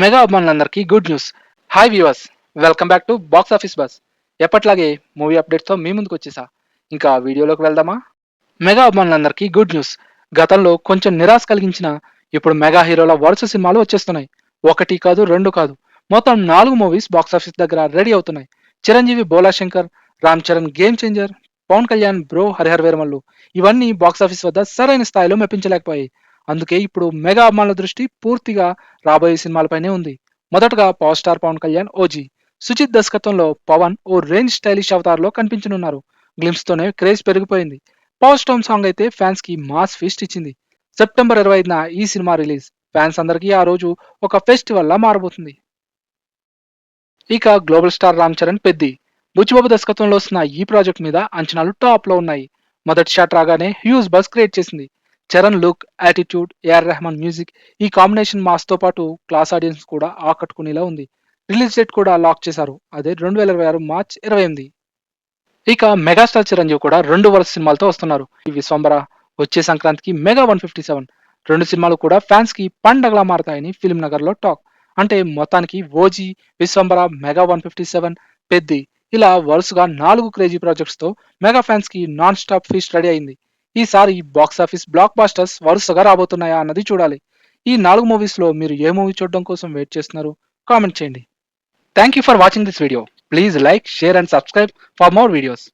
Mega అభిమానులందరికీ good news. Hi viewers welcome back to box office buzz. ఎప్పట్లాగే movie అప్డేట్స్తో మీ ముందుకు వచ్చేసా. ఇంకా వీడియోలోకి వెళ్దామా? మెగా అభిమానులందరికీ గుడ్ న్యూస్. గతంలో కొంచెం నిరాశ కలిగించిన ఇప్పుడు మెగా హీరోల వరుస సినిమాలు వచ్చేస్తున్నాయి. ఒకటి కాదు రెండు కాదు. మొత్తం నాలుగు మూవీస్ బాక్స్ ఆఫీస్ దగ్గర రెడీ అవుతున్నాయి. Chiranjeevi Bhola Shankar Ram Charan game changer Pawan Kalyan bro Harihar Veeramallu. ఇవన్నీ బాక్స్ ఆఫీస్ వద్ద సరైన స్థాయిలో మెప్పించలేకపోయాయి. అందుకే ఇప్పుడు మెగా అభిమానుల దృష్టి పూర్తిగా రాబోయే సినిమాలపైనే ఉంది. మొదటగా power star Pawan Kalyan OG Sujeeth దర్శకత్వంలో పవన్ ఓ రేంజ్ స్టైలిష్ అవతార్లో కనిపించనున్నారు. గ్లిమ్స్ తోనే క్రేజ్ పెరిగిపోయింది. పవర్ స్టోమ్ సాంగ్ అయితే ఫ్యాన్స్కి మాస్ ఫీస్ట్ ఇచ్చింది. సెప్టెంబర్ ఇరవై ఐదున ఈ సినిమా రిలీజ్. ఫ్యాన్స్ అందరికీ ఆ రోజు ఒక ఫెస్టివల్ లా మారబోతుంది. ఇక గ్లోబల్ స్టార్ రామ్ చరణ్ పెద్ది. బుచ్చిబాబు దర్శకత్వంలో వస్తున్న ఈ ప్రాజెక్ట్ మీద అంచనాలు టాప్లో ఉన్నాయి. మొదటి షాట్ రాగానే హ్యూజ్ బస్ క్రియేట్ చేసింది. Charan look attitude AR Rahman music ఈ కాంబినేషన్ మాస్తో పాటు క్లాస్ ఆడియన్స్ కూడా ఆకట్టుకునేలా ఉంది. రిలీజ్ డేట్ కూడా లాక్ చేశారు. అదే రెండు వేల ఇరవై ఆరు మార్చ్ ఇరవై ఎనిమిది. ఇక మెగాస్టార్ చిరంజీవి కూడా రెండు వరుస సినిమాలతో వస్తున్నారు. ఈ విశ్వంబర వచ్చే సంక్రాంతికి మెగా వన్ ఫిఫ్టీ సెవెన్. రెండు సినిమాలు కూడా ఫ్యాన్స్కి పండగలా మారతాయని ఫిల్మ్ నగర్లో టాక్. అంటే మొత్తానికి OG Vishwambhara mega one fifty seven Peddi. ఇలా వరుసగా నాలుగు క్రేజీ ప్రాజెక్ట్స్తో మెగా ఫ్యాన్స్కి నాన్ స్టాప్ ఫీస్ట్ రెడీ అయింది. ఈసారి బాక్స్ ఆఫీస్ బ్లాక్ బాస్టర్స్ వరుసగా రాబోతున్నాయా అన్నది చూడాలి. ఈ నాలుగు మూవీస్లో మీరు ఏ మూవీ చూడడం కోసం వెయిట్ చేస్తున్నారు? కామెంట్ చేయండి. Thank you for watching this video please like share and subscribe for more videos